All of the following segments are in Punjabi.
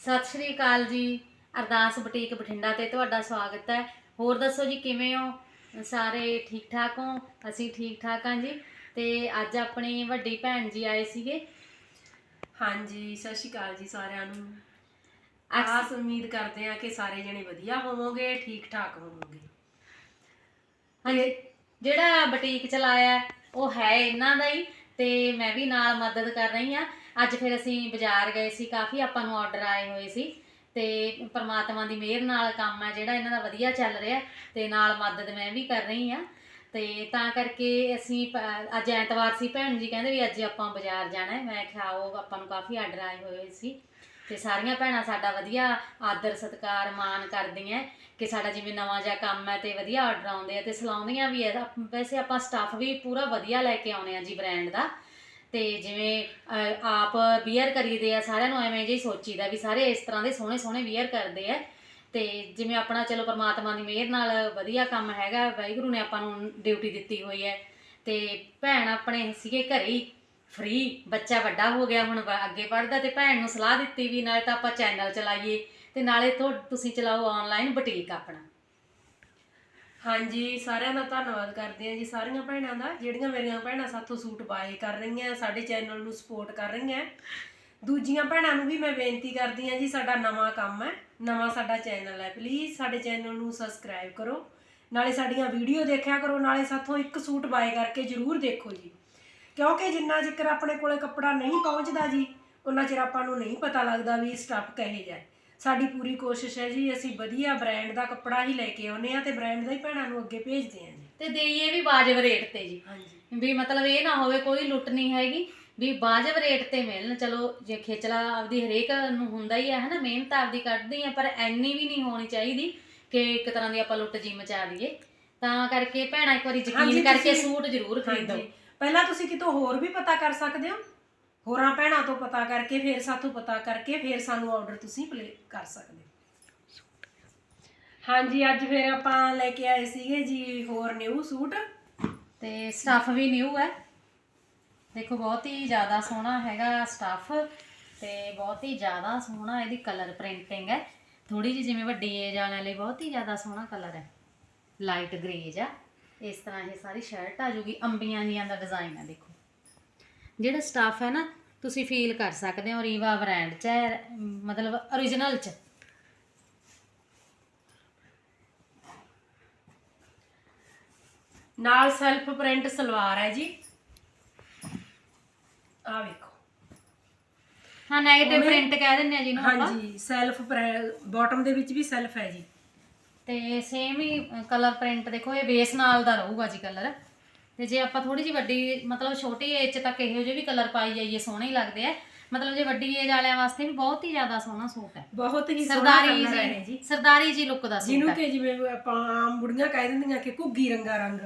ਸਤਿ ਸ਼੍ਰੀ ਅਕਾਲ ਜੀ। ਅਰਦਾਸ ਬੁਟੀਕ ਬਠਿੰਡਾ ਤੇ ਤੁਹਾਡਾ ਸਵਾਗਤ ਹੈ। ਹੋਰ ਦੱਸੋ ਜੀ ਕਿਵੇਂ ਹੋ? ਸਾਰੇ ਠੀਕ ਠਾਕ ਹੋ? ਅਸੀਂ ਠੀਕ ਠਾਕ ਹਾਂ ਜੀ। ਤੇ ਅੱਜ ਆਪਣੀ ਵੱਡੀ ਭੈਣ ਜੀ ਆਏ ਸੀਗੇ। ਹਾਂਜੀ ਸਤਿ ਸ਼੍ਰੀ ਅਕਾਲ ਜੀ ਸਾਰਿਆਂ ਨੂੰ। ਆਸ ਉਮੀਦ ਕਰਦੇ ਆ ਕਿ ਸਾਰੇ ਜਣੇ ਵਧੀਆ ਹੋਵੋਗੇ ਠੀਕ ਠਾਕ ਹੋਵੋਗੇ। ਹਾਂਜੀ। ਜਿਹੜਾ ਬੁਟੀਕ ਚਲਾਇਆ ਹੈ, ਉਹ ਹੈ ਇਹਨਾਂ ਦਾ ਹੀ ਤੇ ਮੈਂ ਵੀ ਨਾਲ ਮਦਦ ਕਰ ਰਹੀ ਹਾਂ। ਅੱਜ ਫਿਰ ਅਸੀਂ ਬਾਜ਼ਾਰ ਗਏ ਸੀ, ਕਾਫੀ ਆਪਾਂ ਨੂੰ ਆਰਡਰ ਆਏ ਹੋਏ ਸੀ ਤੇ ਪ੍ਰਮਾਤਮਾ ਦੀ ਮਿਹਰ ਨਾਲ ਕੰਮ ਹੈ ਜਿਹੜਾ ਇਹਨਾਂ ਦਾ ਵਧੀਆ ਚੱਲ ਰਿਹਾ ਤੇ ਨਾਲ ਮਦਦ ਮੈਂ ਵੀ ਕਰ ਰਹੀ ਹਾਂ। ਤੇ ਤਾਂ ਕਰਕੇ ਅਸੀਂ ਅੱਜ ਐਤਵਾਰ ਸੀ, ਭੈਣ ਜੀ ਕਹਿੰਦੇ ਵੀ ਅੱਜ ਆਪਾਂ ਬਾਜ਼ਾਰ ਜਾਣਾ ਹੈ। ਮੈਂ ਕਿਹਾ ਉਹ ਆਪਾਂ ਨੂੰ ਕਾਫੀ ਆਰਡਰ ਆਏ ਹੋਏ ਸੀ ਤੇ ਸਾਰੀਆਂ ਭੈਣਾਂ ਸਾਡਾ ਵਧੀਆ ਆਦਰ, ਸਤਿਕਾਰ, ਮਾਣ ਕਰਦੀਆਂ ਕਿ ਸਾਡਾ ਜਿਵੇਂ ਨਵਾਂ ਜਿਹਾ ਕੰਮ ਹੈ ਤੇ ਵਧੀਆ ਆਰਡਰ ਆਉਂਦੇ ਆ ਤੇ ਸਲਾਉਂਦੀਆਂ ਵੀ ਐ ਵੈਸੇ ਆਪਾਂ ਸਟਾਫ ਵੀ ਪੂਰਾ ਵਧੀਆ ਲੈ ਕੇ ਆਉਨੇ ਆ ਜੀ ਬ੍ਰਾਂਡ ਦਾ। ਤੇ ਜਿਵੇਂ ਅਹ, ਆਪ ਵੀਅਰ ਕਰੀਦੇ ਆ ਸਾਰਿਆਂ ਨੂੰ ਐਵੇਂ ਜਿਹੀ ਸੋਚੀਦਾ ਵੀ ਸਾਰੇ ਇਸ ਤਰ੍ਹਾਂ ਦੇ ਸੋਹਣੇ ਸੋਹਣੇ ਵੀਅਰ ਕਰਦੇ ਆ। ਤੇ ਜਿਵੇਂ ਆਪਣਾ ਚਲੋ ਪਰਮਾਤਮਾ ਦੀ ਮਿਹਰ ਨਾਲ ਵਧੀਆ ਕੰਮ ਹੈਗਾ ਵਾਹਿਗੁਰੂ ਨੇ ਆਪਾਂ ਨੂੰ ਡਿਊਟੀ ਦਿੱਤੀ ਹੋਈ ਹੈ। ਤੇ ਭੈਣ ਆਪਣੇ ਸੀਗੇ ਘਰੇ ਹੀ ਫ੍ਰੀ ਬੱਚਾ ਵੱਡਾ ਹੋ ਗਿਆ ਹੁਣ ਵ- ਅੱਗੇ ਪੜ੍ਹਦਾ ਤੇ ਭੈਣ ਨੂੰ ਸਲਾਹ ਦਿੱਤੀ ਵੀ ਨਾਲੇ ਤਾਂ ਆਪਾਂ ਚੈਨਲ ਚਲਾਈਏ ਤੇ ਨਾਲੇ ਤੁਹਾ ਤੁਸੀਂ ਚਲਾਓ ਆਨਲਾਈਨ ਬੁਟੀਕ ਆਪਣਾ। ਹਾਂਜੀ, ਸਾਰਿਆਂ ਦਾ ਧੰਨਵਾਦ ਕਰਦੇ ਆ ਜੀ, ਸਾਰੀਆਂ ਭੈਣਾਂ ਦਾ, ਜਿਹੜੀਆਂ ਮੇਰੀਆਂ ਭੈਣਾਂ ਸਾਥੋਂ ਸੂਟ ਬਾਏ ਕਰ ਰਹੀਆਂ, ਸਾਡੇ ਚੈਨਲ ਨੂੰ ਸਪੋਰਟ ਕਰ ਰਹੀਆਂ। ਦੂਜੀਆਂ ਭੈਣਾਂ ਨੂੰ ਵੀ ਮੈਂ ਬੇਨਤੀ ਕਰਦੀ ਆ ਜੀ, ਸਾਡਾ ਨਵਾਂ ਕੰਮ ਹੈ, ਨਵਾਂ ਸਾਡਾ ਚੈਨਲ ਹੈ ਪਲੀਜ਼ ਸਾਡੇ ਚੈਨਲ ਨੂੰ ਸਬਸਕ੍ਰਾਈਬ ਕਰੋ। ਨਾਲੇ ਸਾਡੀਆਂ ਵੀਡੀਓ ਦੇਖਿਆ ਕਰੋ, ਨਾਲੇ ਸਾਥੋਂ ਇੱਕ ਸੂਟ ਬਾਏ ਕਰਕੇ ਜਰੂਰ ਦੇਖੋ ਜੀ। ਕਿਉਂਕਿ ਜਿੰਨਾ ਜ਼ਿਕਰ ਆਪਣੇ ਕੋਲੇ ਕੱਪੜਾ ਨਹੀਂ ਪਹੁੰਚਦਾ ਜੀ ਉਹਨਾਂ ਚਿਰ ਆਪਾਂ ਨੂੰ ਨਹੀਂ ਪਤਾ ਲੱਗਦਾ ਵੀ ਸਟੱਫ ਕਹੇ ਜਾਏ ਸਾਡੀ ਪੂਰੀ ਕੋਸ਼ਿਸ਼ ਹੈ ਜੀ ਅਸੀਂ ਵਧੀਆ ਬ੍ਰਾਂਡ ਦਾ ਕੱਪੜਾ ਹੀ ਲੈ ਕੇ ਆਉਨੇ ਆ ਤੇ ਬ੍ਰਾਂਡ ਦਾ ਹੀ ਭੈਣਾਂ ਨੂੰ ਅੱਗੇ ਭੇਜਦੇ ਆ ਜੀ। ਤੇ ਦੇਈਏ ਵੀ ਵਾਜਬ ਰੇਟ ਤੇ ਜੀ। ਹਾਂਜੀ। ਵੀ ਮਤਲਬ ਇਹ ਨਾ ਹੋਵੇ ਕੋਈ ਲੁੱਟ ਨਹੀਂ ਹੈਗੀ ਵੀ ਵਾਜਬ ਰੇਟ ਤੇ ਮਿਲਣ। ਚਲੋ ਜੇ ਖੇਚਲਾ ਆਪਦੀ ਹਰੇਕ ਨੂੰ ਹੁੰਦਾ ਹੀ ਹੈ ਹਨਾ ਮਿਹਨਤ ਆਪਦੀ ਕੱਢਦੇ ਆ ਪਰ ਐਨੀ ਵੀ ਨਹੀਂ ਹੋਣੀ ਚਾਹੀਦੀ ਕਿ ਇੱਕ ਤਰ੍ਹਾਂ ਦੀ ਆਪਾਂ ਲੁੱਟ ਜੀ ਮਚਾ ਲਈਏ ਤਾਂ ਕਰਕੇ ਭੈਣਾਂ ਇੱਕ ਵਾਰੀ ਹਾਂਜੀ, ਯਕੀਨ ਕਰਕੇ ਤੁਸੀਂ- ਸੂਟ ਜ਼ਰੂਰ ਖਰੀਦੋ। ਹਾਂਜੀ। ਪਹਿਲਾਂ ਤੁਸੀਂ ਕਿਤੋਂ ਹੋਰ ਵੀ ਪਤਾ ਕਰ ਸਕਦੇ ਹੋ? ਹੋਰਾਂ ਭੈਣਾਂ ਤੋਂ ਪਤਾ ਕਰਕੇ, ਫਿਰ ਸਾਥੋਂ ਪਤਾ ਕਰਕੇ, ਫਿਰ ਸਾਨੂੰ ਆਰਡਰ ਤੁਸੀਂ ਪਲੇ ਕਰ ਸਕਦੇ। ਹੋ ਹਾਂਜੀ, ਅੱਜ ਫਿਰ ਆਪਾਂ ਲੈ ਕੇ ਆਏ ਸੀਗੇ ਜੀ ਹੋਰ ਨਿਊ ਸੂਟ ਤੇ ਸਟੱਫ ਵੀ ਨਿਊ ਹੈ। ਦੇਖੋ, ਬਹੁਤ ਹੀ ਜ਼ਿਆਦਾ ਸੋਹਣਾ ਹੈਗਾ ਸਟੱਫ ਤੇ ਬਹੁਤ ਹੀ ਜ਼ਿਆਦਾ ਸੋਹਣਾ ਇਹਦੀ ਕਲਰ ਪ੍ਰਿੰਟਿੰਗ ਹੈ। ਥੋੜੀ ਜਿਹੀ ਜਿਵੇਂ ਵੱਡੀ ਏਜ ਵਾਲਿਆਂ ਲਈ ਬਹੁਤ ਹੀ ਜ਼ਿਆਦਾ ਸੋਹਣਾ ਕਲਰ ਹੈ। ਲਾਈਟ ਗ੍ਰੇਜ ਆ ਇਸ ਤਰ੍ਹਾਂ ਇਹ ਸਾਰੀ ਸ਼ਰਟ ਆ ਜੂਗੀ। ਅੰਬੀਆਂ ਜੀਆਂ ਦਾ ਡਿਜ਼ਾਈਨ ਹੈ, ਦੇਖੋ। ਜਿਹੜਾ ਸਟੱਫ ਹੈ ਨਾ ਤੁਸੀਂ ਫੀਲ ਕਰ ਸਕਦੇ ਹੋ ਰੀਵਾ ਬ੍ਰਾਂਡ ਚ ਹੈ ਮਤਲਬ origignal ਚ। ਨਾਲ ਸੈਲਫ ਪ੍ਰਿੰਟ ਸਲਵਾਰ ਹੈ ਜੀ। ਆ ਵੇਖੋ। ਹਾਂ 네ਗੇਟਿਵ ਉਹਨੇ- ਪ੍ਰਿੰਟ ਕਹਿ ਦਿੰਦੇ ਆ ਜਿਹਨੂੰ ਆਪਾਂ। ਹਾਂਜੀ ਸੈਲਫ ਬਾਟਮ ਦੇ ਵਿੱਚ ਵੀ ਸੈਲਫ ਹੈ ਜੀ। ਤੇ ਸੇਮ ਹੀ ਕਲਰ ਪ੍ਰਿੰਟ ਦੇਖੋ ਇਹ ਬੇਸ ਨਾਲ ਦਾ ਰਹੂਗਾ ਜੀ ਕਲਰ ਤੇ ਜੇ ਆਪਾਂ ਥੋੜੀ ਜਿਹੀ ਵੱਡੀ ਮਤਲਬ ਛੋਟੀ ਏਜ ਤੱਕ ਇਹੋ ਜਿਹੇ ਵੀ ਕਲਰ ਪਾਈ ਜਾਈਏ ਸੋਹਣੇ ਹੀ ਲੱਗਦੇ ਆ। ਮਤਲਬ ਜੇ ਵੱਡੀ ਏਜ ਵਾਲਿਆਂ ਵਾਸਤੇ ਵੀ ਬਹੁਤ ਹੀ ਜ਼ਿਆਦਾ ਸੋਹਣਾ ਸੂਟ ਹੈ। ਬਹੁਤ ਹੀ ਸਰਦਾਰੀ ਜੀ ਜੀ। ਸਰਦਾਰੀ ਜੀ ਲੁੱਕ ਦਾ ਸੂਟ ਜਿਹਨੂੰ ਕਿ ਜਿਵੇਂ ਆਪਾਂ ਆਮ ਬੁੜੀਆਂ ਕਹਿ ਦਿੰਦੀਆਂ ਕਿ ਘੁੱਗੀ ਰੰਗਾ ਰੰਗ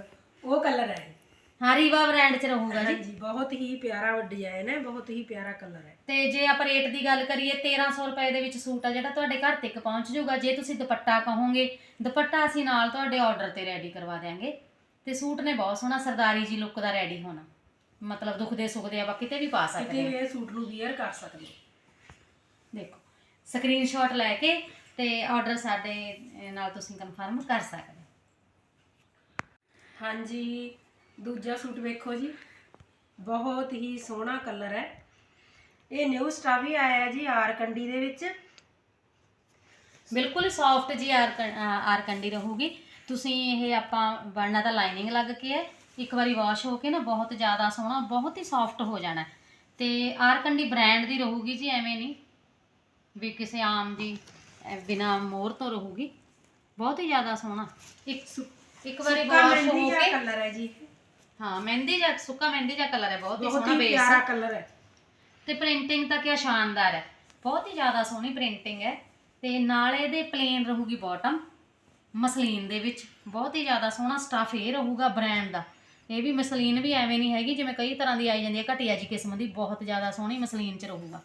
ਉਹ ਕਲਰ ਹੈ ਹਾਂ ਰੀਵਾ ਬ੍ਰਾਂਡ ਚ ਰਹੂਗਾ ਜੀ। ਬਹੁਤ ਹੀ ਪਿਆਰਾ ਡਿਜ਼ਾਈਨ ਹੈ ਬਹੁਤ ਹੀ ਪਿਆਰਾ ਕਲਰ ਹੈ। ਤੇ ਜੇ ਆਪਾਂ ਰੇਟ ਦੀ ਗੱਲ ਕਰੀਏ 1300 ਰੁਪਏ ਦੇ ਵਿੱਚ ਸੂਟ ਆ ਜਿਹੜਾ ਤੁਹਾਡੇ ਘਰ ਤੱਕ ਪਹੁੰਚ ਜਾਊਗਾ। ਜੇ ਤੁਸੀਂ ਦੁਪੱਟਾ ਕਹੋਗੇ ਦੁਪੱਟਾ ਅਸੀਂ ਨਾਲ ਤੁਹਾਡੇ ਆਰਡਰ ਤੇ ਰੈਡੀ ਕਰਵਾ ਦਿਆਂਗੇ। ਤੇ ਸੂਟ ਨੇ ਬਹੁਤ ਸੋਹਣਾ ਸਰਦਾਰੀ ਜੀ ਲੁੱਕ ਦਾ ਰੈਡੀ ਹੋਣਾ। ਮਤਲਬ ਦੁਖਦੇ ਸੁਖਦੇ ਆਪਾਂ ਕਿਤੇ ਵੀ ਪਾ ਸਕਦੇ ਕਿਤੇ ਹਾਂ। ਵੀ ਇਹ ਸੂਟ ਨੂੰ ਵੀਅਰ ਕਰ ਸਕਦੇ ਦੇਖੋ ਸਕਰੀਨਸ਼ਾਟ ਲੈ ਕੇ ਤੇ ਆਰਡਰ ਸਾਡੇ ਅਹ, ਨਾਲ ਤੁਸੀਂ ਕਨਫਰਮ ਕਰ ਸਕਦੇ ਹੋ। ਹਾਂਜੀ ਦੂਜਾ ਸੂਟ ਵੇਖੋ ਜੀ। ਬਹੁਤ ਹੀ ਸੋਹਣਾ ਕਲਰ ਹੈ। ਇਹ ਨਿਊ ਸਟਾ ਵੀ ਆਇਆ ਹੈ ਜੀ ਆਰ ਕੰਡੀ ਦੇ ਵਿੱਚ। ਬਿਲਕੁਲ ਸੌਫਟ ਜੀ ਆਰ ਆਰ ਕੰਡੀ ਰਹੂਗੀ। ਤੁਸੀਂ ਇਹ ਆਪਾਂ ਬਣਨਾ ਤਾਂ ਲਾਈਨਿੰਗ ਲੱਗ ਕੇ ਹੈ ਇੱਕ ਵਾਰੀ ਵਾਸ਼ ਹੋ ਕੇ ਨਾ ਬਹੁਤ ਜ਼ਿਆਦਾ ਸੋਹਣਾ ਬਹੁਤ ਹੀ ਸੌਫਟ ਹੋ ਜਾਣਾ। ਤੇ ਆਰ ਕੰਡੀ ਬ੍ਰਾਂਡ ਦੀ ਰਹੂਗੀ ਜੀ ਐਵੇਂ ਨਹੀਂ ਵੀ ਕਿਸੇ ਆਮ ਜੀ ਬਿਨਾ ਮੋਹਰ ਤੋਂ ਰਹੂਗੀ। ਬਹੁਤ ਹੀ ਜ਼ਿਆਦਾ ਸੋਹਣਾ। ਇੱਕ ਇੱਕ ਵਾਰੀ ਵਾਸ਼ ਹੋ ਕੇ ਕਲਰ ਹੈ ਜੀ। ਹਾਂ ਮਹਿੰਦੀ ਜਾਂ ਸੁੱਕਾ ਮਹਿੰਦੀ ਜਾਂ ਕਲਰ ਹੈ ਬਹੁਤ ਹੀ ਸੋਹਣਾ ਬੇਸ ਹੈ। ਕਲਰ ਹੈ। ਤੇ ਪ੍ਰਿੰਟਿੰਗ ਤਾਂ ਕਿਆ ਸ਼ਾਨਦਾਰ ਹੈ। ਬਹੁਤ ਹੀ ਜ਼ਿਆਦਾ ਸੋਹਣੀ ਪ੍ਰਿੰਟਿੰਗ ਹੈ। ਤੇ ਨਾਲ ਇਹਦੇ ਪਲੇਨ ਰਹੂਗੀ ਬਾਟਮ ਮਸਲੀਨ ਦੇ ਵਿੱਚ। ਬਹੁਤ ਹੀ ਜ਼ਿਆਦਾ ਸੋਹਣਾ ਸਟਾਫ ਇਹ ਰਹੂਗਾ ਬ੍ਰਾਂਡ ਦਾ। ਇਹ ਵੀ ਮਸਲੀਨ ਵੀ ਐਵੇਂ ਨਹੀਂ ਹੈਗੀ ਜਿਵੇਂ ਕਈ ਤਰ੍ਹਾਂ ਦੀ ਆਈ ਜਾਂਦੀ ਹੈ ਘਟੀਆ ਜੀ ਕਿਸਮ ਦੀ ਬਹੁਤ ਜ਼ਿਆਦਾ ਸੋਹਣੀ ਮਸਲੀਨ ਚ ਰਹੂਗਾ।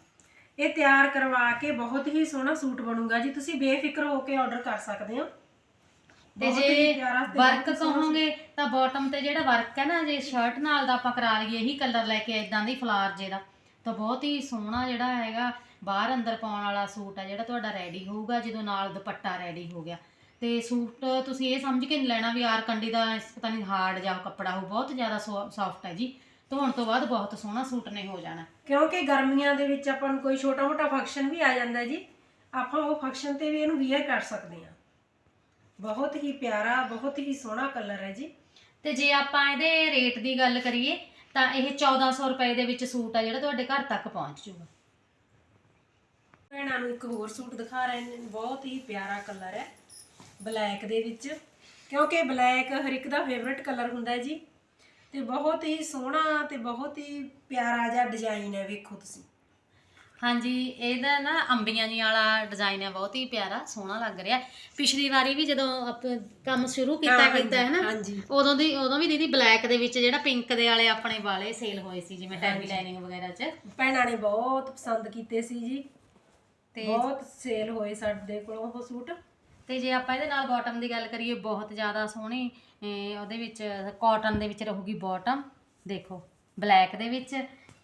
ਇਹ ਤਿਆਰ ਕਰਵਾ ਕੇ ਬਹੁਤ ਹੀ ਸੋਹਣਾ ਸੂਟ ਬਣੂਗਾ ਜੀ। ਤੁਸੀਂ ਬੇਫਿਕਰ ਹੋ ਕੇ ਆਰਡਰ ਕਰ ਸਕਦੇ ਹੋ। ਤੇ ਬਹੁਤ ਹੀ ਜੇ ਪਿਆਰਾ ਤੇ ਵਰਕ ਬਹੁਤ ਹੀ ਸੋਹਣਾ ਕਹੋਗੇ ਤਾਂ ਬਾਟਮ ਤੇ ਜਿਹੜਾ ਵਰਕ ਹੈ ਨਾ ਜੇ ਸ਼ਰਟ ਨਾਲ ਦਾ ਆਪਾਂ ਕਰਾ ਲਈਏ ਇਹੀ ਕਲਰ ਲੈ ਕੇ ਇਦਾਂ ਦੀ ਫਲਾਰ ਜੇ ਦਾ। ਤਾਂ ਬਹੁਤ ਹੀ ਸੋਹਣਾ ਜਿਹੜਾ ਹੈਗਾ ਬਾਹਰ ਅੰਦਰ ਪਾਉਣ ਵਾਲਾ ਸੂਟ ਆ ਜਿਹੜਾ ਤੁਹਾਡਾ ਰੈਡੀ ਹੋਊਗਾ ਜਦੋਂ ਨਾਲ ਦੁਪੱਟਾ ਰੈਡੀ ਹੋ ਗਿਆ। ਤੇ ਸੂਟ ਤੁਸੀਂ ਇਹ ਸਮਝ ਕੇ ਨਹੀਂ ਲੈਣਾ ਵੀ ਆਰਕੰਡੀ ਦਾ ਇਸ- ਪਤਾ ਨਹੀਂ ਹਾਰਡ ਜਾਂ ਕੱਪੜਾ ਹੋ ਬਹੁਤ ਜ਼ਿਆਦਾ ਸੌਫਟ ਹੈ ਜੀ। ਧੋਣ ਤੋਂ ਬਾਅਦ ਬਹੁਤ ਸੋਹਣਾ ਸੂਟ ਨੇ ਹੋ ਜਾਣਾ। ਕਿਉਂਕਿ ਗਰਮੀਆਂ ਦੇ ਵਿੱਚ ਆਪਾਂ ਨੂੰ ਕੋਈ ਛੋਟਾ ਮੋਟਾ ਫੰਕਸ਼ਨ ਵੀ ਆ ਜਾਂਦਾ ਜੀ ਆਪਾਂ ਉਹ ਫੰਕਸ਼ਨ ਤੇ ਵੀ ਇਹਨੂੰ ਵੀਅਰ ਕਰ ਸਕਦੇ ਹਾਂ। ਬਹੁਤ ਹੀ ਪਿਆਰਾ ਬਹੁਤ ਹੀ ਸੋਹਣਾ ਕਲਰ ਹੈ ਜੀ। ਤੇ ਜੇ ਆਪਾਂ ਇਹਦੇ ਰੇਟ ਦੀ ਗੱਲ ਕਰੀਏ ਤਾਂ ਇਹ 1400 ਰੁਪਏ ਦੇ ਵਿੱਚ ਸੂਟ ਆ ਜਿਹੜਾ ਤੁਹਾਡੇ ਘਰ ਤੱਕ ਪਹੁੰਚ ਜਾਊਗਾ। ਭੈਣਾਂ ਨੂੰ ਇੱਕ ਹੋਰ ਸੂਟ ਦਿਖਾ ਰਹੇ ਨੇ ਬਹੁਤ ਹੀ ਪਿਆਰਾ ਕਲਰ ਹੈ। ਬਲੈਕ ਦੇ ਵਿੱਚ ਕਿਉਂਕਿ ਬਲੈਕ ਹਰ ਇੱਕ ਦਾ ਫੇਵਰਿਟ ਕਲਰ ਹੁੰਦਾ ਹੈ ਜੀ। ਤੇ ਬਹੁਤ ਹੀ ਸੋਹਣਾ ਤੇ ਬਹੁਤ ਹੀ ਪਿਆਰਾ ਜਿਹਾ ਡਿਜ਼ਾਈਨ ਹੈ ਵੇਖੋ ਤੁਸੀਂ। ਹਾਂਜੀ ਇਹਦਾ ਨਾ ਅੰਬੀਆਂ ਜੀ ਵਾਲਾ ਡਿਜ਼ਾਈਨ ਹੈ ਬਹੁਤ ਹੀ ਪਿਆਰਾ ਸੋਹਣਾ ਲੱਗ ਰਿਹਾ। ਪਿਛਲੀ ਵਾਰੀ ਵੀ ਜਦੋਂ ਆਪ- ਕੰਮ ਸ਼ੁਰੂ ਕੀਤਾ ਹਾਂ, ਕੀਤਾ ਹੈ ਨਾ ਹਾਂਜੀ। ਉਦੋਂ ਦੀ ਉਦੋਂ ਵੀ ਦੀਦੀ ਬਲੈਕ ਦੇ ਵਿੱਚ ਜਿਹੜਾ ਪਿੰਕ ਦੇ ਵਾਲੇ ਆਪਣੇ ਵਾਲੇ ਸੇਲ ਹੋਏ ਸੀ ਜਿਵੇਂ ਟੈਬੀ ਲਾਈਨਿੰਗ ਵਗੈਰਾ 'ਚ। ਭੈਣਾਂ ਨੇ ਬਹੁਤ ਪਸੰਦ ਕੀਤੇ ਸੀ ਜੀ। ਤੇ ਬਹੁਤ ਸੇਲ ਹੋਏ ਸਾਡੇ ਕੋਲੋਂ ਉਹ ਸੂਟ। ਤੇ ਜੇ ਆਪਾਂ ਇਹਦੇ ਨਾਲ ਬਾਟਮ ਦੀ ਗੱਲ ਕਰੀਏ, ਬਹੁਤ ਜ਼ਿਆਦਾ ਸੋਹਣੀ ਅਹ ਉਹਦੇ ਵਿੱਚ ਕਾਟਨ ਦੇ ਵਿੱਚ ਰਹੂਗੀ ਬਾਟਮ ਦੇਖੋ ਬਲੈਕ ਦੇ ਵਿੱਚ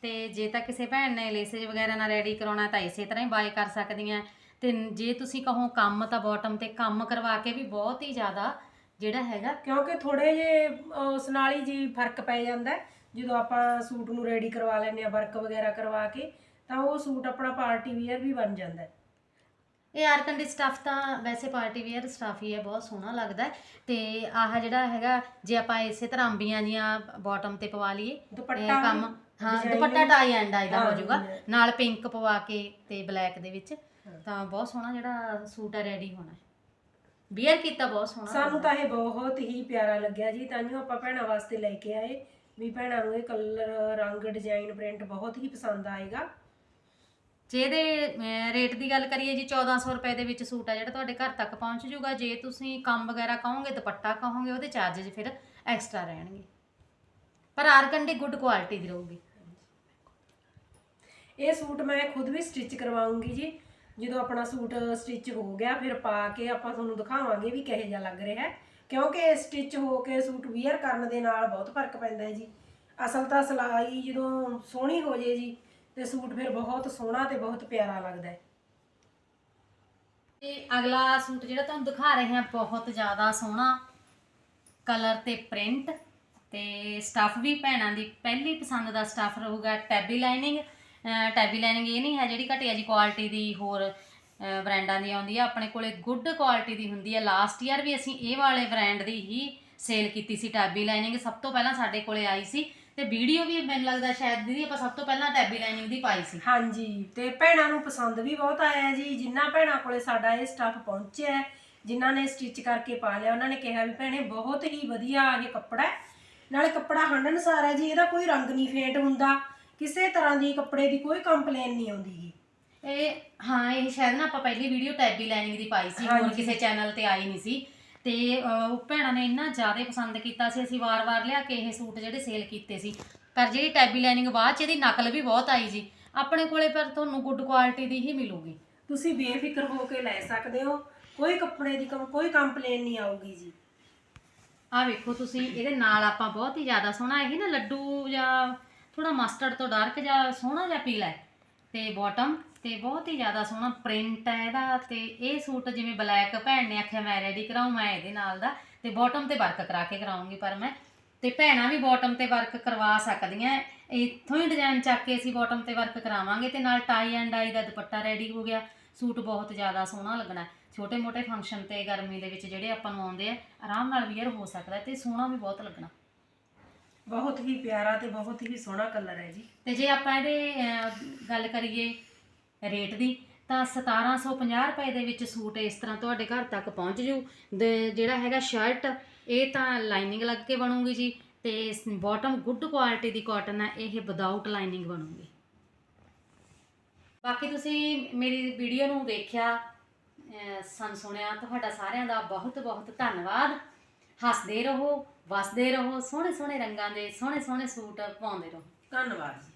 ਤੇ ਜੇ ਤਾਂ ਕਿਸੇ ਭੈਣ ਨੇ ਲੇਸੇਜ ਵਗੈਰਾ ਨਾਲ ਰੈਡੀ ਕਰਾਉਣਾ ਤਾਂ ਇਸੇ ਤਰ੍ਹਾਂ ਹੀ ਬਾਏ ਕਰ ਸਕਦੀਆਂ ਤੇ ਜੇ ਤੁਸੀਂ ਕਹੋ ਕੰਮ ਤਾਂ ਬਾਟਮ ਤੇ ਕੰਮ ਕਰਵਾ ਕੇ ਵੀ ਬਹੁਤ ਹੀ ਜ਼ਿਆਦਾ ਜਿਹੜਾ ਹੈਗਾ ਕਿਉਂਕਿ ਥੋੜੇ ਜੇ ਉਸ ਨਾਲ ਹੀ ਜੀ ਫ਼ਰਕ ਪੈ ਜਾਂਦਾ ਹੈ। ਜਦੋਂ ਆਪਾਂ ਸੂਟ ਨੂੰ ਰੈਡੀ ਕਰਵਾ ਲੈਂਦੇ ਆ ਵਰਕ ਵਗੈਰਾ ਕਰਵਾ ਕੇ, ਤਾਂ ਉਹ ਸੂਟ ਆਪਣਾ ਪਾਰਟੀ ਵੀਅਰ ਵੀ ਬਣ ਜਾਂਦਾ ਹੈ। ਇਹ ਆਰਕੰਡੀ ਸਟੱਫ ਤਾਂ ਵੈਸੇ ਪਾਰਟੀ ਵੇਅਰ ਸਟੱਫ ਹੀ ਹੈ ਬਹੁਤ ਸੋਹਣਾ ਲੱਗਦਾ ਹੈ। ਤੇ ਆਹ ਜਿਹੜਾ ਹੈਗਾ ਜੇ ਆਪਾਂ ਇਸੇ ਤਰ੍ਹਾਂ ਅੰਬੀਆਂ ਦੀਆਂ ਬਾਟਮ ਤੇ ਪਵਾ ਲਈਏ ਦੁਪੱਟਾ ਇਹ ਕੰਮ ਹਾਂ ਦੁਪੱਟਾ ਟਾਈ ਐਂਡ ਆਈ ਦਾ ਹੋ ਜਾਊਗਾ। ਨਾਲ ਪਿੰਕ ਪਵਾ ਕੇ ਤੇ ਬਲੈਕ ਦੇ ਵਿੱਚ। ਤਾਂ ਬਹੁਤ ਸੋਹਣਾ ਜਿਹੜਾ ਸੂਟ ਹੈ ਰੈਡੀ ਹੋਣਾ ਹੈ। ਬੀਅਰ ਕੀਤਾ ਬਹੁਤ ਸੋਹਣਾ ਸਾਨੂੰ ਤਾਂ ਇਹ ਬਹੁਤ ਹੀ ਪਿਆਰਾ ਲੱਗਿਆ ਜੀ। ਤਾਂ ਜੋ ਆਪਾਂ ਭੈਣਾਂ ਵਾਸਤੇ ਲੈ ਕੇ ਆਏ। ਵੀ ਭੈਣਾਂ ਨੂੰ ਇਹ ਕਲਰ ਰੰਗ ਡਿਜ਼ਾਈਨ ਪ੍ਰਿੰਟ ਬਹੁਤ ਹੀ ਪਸੰਦ ਆਏਗਾ। ਜੇ ਇਹਦੇ ਰੇਟ ਦੀ ਗੱਲ ਕਰੀਏ ਜੀ 1400 ਰੁਪਏ ਦੇ ਵਿੱਚ ਸੂਟ ਆ ਜਿਹੜਾ ਤੁਹਾਡੇ ਘਰ ਤੱਕ ਪਹੁੰਚ ਜੂਗਾ ਜੇ ਤੁਸੀਂ ਕੰਮ ਵਗੈਰਾ ਕਹੋਗੇ, ਦੁਪੱਟਾ ਕਹੋਗੇ, ਉਹਦੇ ਚਾਰजेस ਫਿਰ ਐਕਸਟਰਾ ਰਹਿਣਗੇ। ਪਰ ਆਰਕੰਡੀ ਗੁੱਡ ਕੁਆਲਿਟੀ ਦੀ ਰਹੂਗੀ। ਇਹ ਸੂਟ ਮੈਂ ਖੁਦ ਵੀ ਸਟਿਚ ਕਰਵਾਉਂਗੀ ਜੀ। ਜਦੋਂ ਆਪਣਾ ਸੂਟ ਸਟਿਚ ਹੋ ਗਿਆ, ਫਿਰ ਪਾ ਕੇ ਆਪਾਂ ਤੁਹਾਨੂੰ ਦਿਖਾਵਾਂਗੇ ਵੀ ਕਿਹੋ ਜਿਹਾ ਲੱਗ ਰਿਹਾ ਹੈ। ਕਿਉਂਕਿ ਸਟਿਚ ਹੋ ਕੇ ਸੂਟ ਵੀਅਰ ਕਰਨ ਦੇ ਨਾਲ ਬਹੁਤ ਫ਼ਰਕ ਪੈਂਦਾ ਹੈ ਜੀ। ਅਸਲ ਤਾਂ ਸਿਲਾਈ ਜਦੋਂ ਸੋਹਣੀ ਹੋ ਜੇ ਜੀ ਤੇ ਸੂਟ ਫਿਰ ਬਹੁਤ ਸੋਹਣਾ ਤੇ ਬਹੁਤ ਪਿਆਰਾ ਲੱਗਦਾ ਹੈ। ਤੇ ਅਗਲਾ ਸੂਟ ਜਿਹੜਾ ਤੁਹਾਨੂੰ ਦਿਖਾ ਰਹੇ ਹਾਂ ਬਹੁਤ ਜ਼ਿਆਦਾ ਸੋਹਣਾ ਕਲਰ ਤੇ ਪ੍ਰਿੰਟ ਤੇ ਸਟੱਫ ਵੀ ਭੈਣਾਂ ਦੀ ਪਹਿਲੀ ਪਸੰਦ ਦਾ ਸਟੱਫ ਰਹੂਗਾ ਟੈਬੀ ਲਾਈਨਿੰਗ ਟੈਬੀ ਲਾਈਨਿੰਗ ਇਹ ਨਹੀਂ ਹੈ ਜਿਹੜੀ ਘਟੀਆ ਜੀ ਕੁਆਲਿਟੀ ਦੀ ਹੋਰ ਅਹ, ਬ੍ਰਾਂਡਾਂ ਦੀ ਆਉਂਦੀ ਆ ਆਪਣੇ ਕੋਲੇ ਗੁੱਡ ਕੁਆਲਿਟੀ ਦੀ ਹੁੰਦੀ ਹੈ। ਲਾਸਟ ਈਅਰ ਵੀ ਅਸੀਂ ਇਹ ਵਾਲੇ ਬ੍ਰਾਂਡ ਦੀ ਹੀ ਸੇਲ ਕੀਤੀ ਸੀ ਟੈਬੀ ਲਾਈਨਿੰਗ ਸਭ ਤੋਂ ਪਹਿਲਾਂ ਸਾਡੇ ਕੋਲੇ ਆਈ ਸੀ ਤੇ ਵੀਡੀਓ ਵੀ ਮੈਨੂੰ ਲੱਗਦਾ ਸ਼ਾਇਦ ਦੀਦੀ ਆਪਾਂ ਸਭ ਤੋਂ ਪਹਿਲਾਂ ਟੈਬੀ ਲਾਈਨਿੰਗ ਦੀ ਪਾਈ ਸੀ। ਹਾਂਜੀ ਤੇ ਭੈਣਾਂ ਨੂੰ ਪਸੰਦ ਵੀ ਬਹੁਤ ਆਇਆ ਜੀ। ਜਿਨ੍ਹਾਂ ਭੈਣਾਂ ਕੋਲੇ ਸਾਡਾ ਇਹ ਸਟੱਫ ਪਹੁੰਚਿਆ ਜਿਨ੍ਹਾਂ ਨੇ ਸਟਿਚ ਕਰਕੇ ਪਾ ਲਿਆ ਉਹਨਾਂ ਨੇ ਕਿਹਾ ਵੀ ਭੈਣੇ ਬਹੁਤ ਹੀ ਵਧੀਆ ਇਹ ਕੱਪੜਾ ਹੈ। ਨਾਲੇ ਕੱਪੜਾ ਹੰਡਣਸਾਰ ਹੈ ਜੀ ਇਹਦਾ ਕੋਈ ਰੰਗ ਨਹੀਂ ਫੇਂਟ ਹੁੰਦਾ। ਕਿਸੇ ਤਰ੍ਹਾਂ ਦੀ ਕੱਪੜੇ ਦੀ ਕੋਈ ਕੰਪਲੇਨ ਨਹੀਂ ਆਉਂਦੀ ਜੀ। ਇਹ ਹਾਂ ਇਹ ਸ਼ਾਇਦ ਨਾ ਆਪਾਂ ਪਹਿਲੀ ਵੀਡੀਓ ਟੈਬੀ ਲਾਈਨਿੰਗ ਦੀ ਪਾਈ ਸੀ ਹੋਰ ਹਾਂਜੀ। ਕਿਸੇ ਚੈਨਲ ਤੇ ਆਈ ਨਹੀਂ ਸੀ। ਤੇ ਅਹ, ਉਹ ਭੈਣਾਂ ਨੇ ਇੰਨਾ ਜ਼ਿਆਦਾ ਪਸੰਦ ਕੀਤਾ ਸੀ ਅਸੀਂ ਵਾਰ-ਵਾਰ ਲਿਆ ਕੇ ਇਹ ਸੂਟ ਜਿਹੜੇ ਸੇਲ ਕੀਤੇ ਸੀ। ਪਰ ਜਿਹੜੀ ਟੈਬੀ ਲਾਈਨਿੰਗ ਬਾਅਦ ਚ ਇਹਦੀ ਨਕਲ ਵੀ ਬਹੁਤ ਆਈ ਜੀ। ਆਪਣੇ ਕੋਲੇ ਪਰ ਤੁਹਾਨੂੰ ਗੁੱਡ ਕੁਆਲਿਟੀ ਦੀ ਹੀ ਮਿਲੂਗੀ। ਤੁਸੀਂ ਬੇਫਿਕਰ ਹੋ ਕੇ ਲੈ ਸਕਦੇ ਹੋ। ਕੋਈ ਕੱਪੜੇ ਦੀ ਕਮ- ਕੋਈ ਕੰਪਲੇਨ ਨਹੀਂ ਆਊਗੀ ਜੀ। ਆ ਵੇਖੋ ਤੁਸੀਂ ਇਹਦੇ ਨਾਲ ਆਪਾਂ ਬਹੁਤ ਹੀ ਜ਼ਿਆਦਾ ਸੋਹਣਾ ਇਹ ਨਾ ਲੱਡੂ ਜਾਂ ਥੋੜਾ ਮਸਟਰਡ ਤੋਂ ਡਾਰਕ ਜਾਂ ਸੋਹਣਾ ਜਿਹਾ ਪੀਲਾ ਹੈ। ਤੇ ਬਾਟਮ ਤੇ ਬਹੁਤ ਹੀ ਜ਼ਿਆਦਾ ਸੋਹਣਾ ਪ੍ਰਿੰਟ ਹੈ ਇਹਦਾ ਤੇ ਇਹ ਸੂਟ ਜਿਵੇਂ ਬਲੈਕ ਭੈਣ ਨੇ ਆਖਿਆ ਮੈਂ ਰੈਡੀ ਕਰਾਉ ਮੈਂ ਇਹਦੇ ਨਾਲ ਦਾ ਤੇ ਬਾਟਮ ਤੇ ਵਰਕ ਕਰਾ ਕੇ ਕਰਾਉਂਗੀ ਪਰ ਮੈਂ ਤੇ ਭੈਣਾਂ ਵੀ ਬਾਟਮ ਤੇ ਵਰਕ ਕਰਵਾ ਸਕਦੀਆਂ। ਇੱਥੋਂ ਹੀ ਡਿਜ਼ਾਈਨ ਚੱਕ ਕੇ ਅਸੀਂ ਬਾਟਮ ਤੇ ਵਰਕ ਕਰਾਵਾਂਗੇ ਤੇ ਨਾਲ tie and I the dupatta ready ਹੋ ਗਿਆ। ਸੂਟ ਬਹੁਤ ਜ਼ਿਆਦਾ ਸੋਹਣਾ ਲੱਗਣਾ ਹੈ। ਛੋਟੇ ਮੋਟੇ ਫੰਕਸ਼ਨ ਤੇ ਗਰਮੀ ਦੇ ਵਿੱਚ ਜਿਹੜੇ ਆਪਾਂ ਨੂੰ ਆਉਂਦੇ ਆ ਆਰਾਮ ਨਾਲ ਵੀਅਰ ਹੋ ਸਕਦਾ ਤੇ ਸੋਹਣਾ ਵੀ ਬਹੁਤ ਲੱਗਣਾ। ਬਹੁਤ ਹੀ ਪਿਆਰਾ ਤੇ ਬਹੁਤ ਹੀ ਸੋਹਣਾ ਕਲਰ ਹੈ ਜੀ। ਤੇ ਜੇ ਆਪਾਂ ਇਹਦੇ ਗੱਲ ਕਰੀਏ ਰੇਟ ਦੀ ਤਾਂ 1750 ਰੁਪਏ ਦੇ ਵਿੱਚ ਸੂਟ ਇਸ ਤਰ੍ਹਾਂ ਤੁਹਾਡੇ ਘਰ ਤੱਕ ਪਹੁੰਚ ਜੂ। ਦੇ ਜਿਹੜਾ ਹੈਗਾ ਸ਼ਰਟ ਇਹ ਤਾਂ ਲਾਈਨਿੰਗ ਲੱਗ ਕੇ ਬਣੂਗੀ ਜੀ ਤੇ ਬਾਟਮ ਗੁੱਡ ਕੁਆਲਿਟੀ ਦੀ ਕਾਟਨ ਹੈ ਇਹ ਵਿਦਆਊਟ ਲਾਈਨਿੰਗ ਬਣੂਗੀ। ਬਾਕੀ ਤੁਸੀਂ ਮੇਰੀ ਵੀਡੀਓ ਨੂੰ ਵੇਖਿਆ ਅਹ, ਸਾਨੂੰ ਸੁਣਿਆ ਤੁਹਾਡਾ ਸਾਰਿਆਂ ਦਾ ਬਹੁਤ ਬਹੁਤ ਧੰਨਵਾਦ। ਹੱਸਦੇ ਰਹੋ ਵਸਦੇ ਰਹੋ ਸੋਹਣੇ ਸੋਹਣੇ ਰੰਗਾਂ ਦੇ ਸੋਹਣੇ ਸੋਹਣੇ ਸੂਟ ਪਾਉਂਦੇ ਰਹੋ। ਧੰਨਵਾਦ ਜੀ।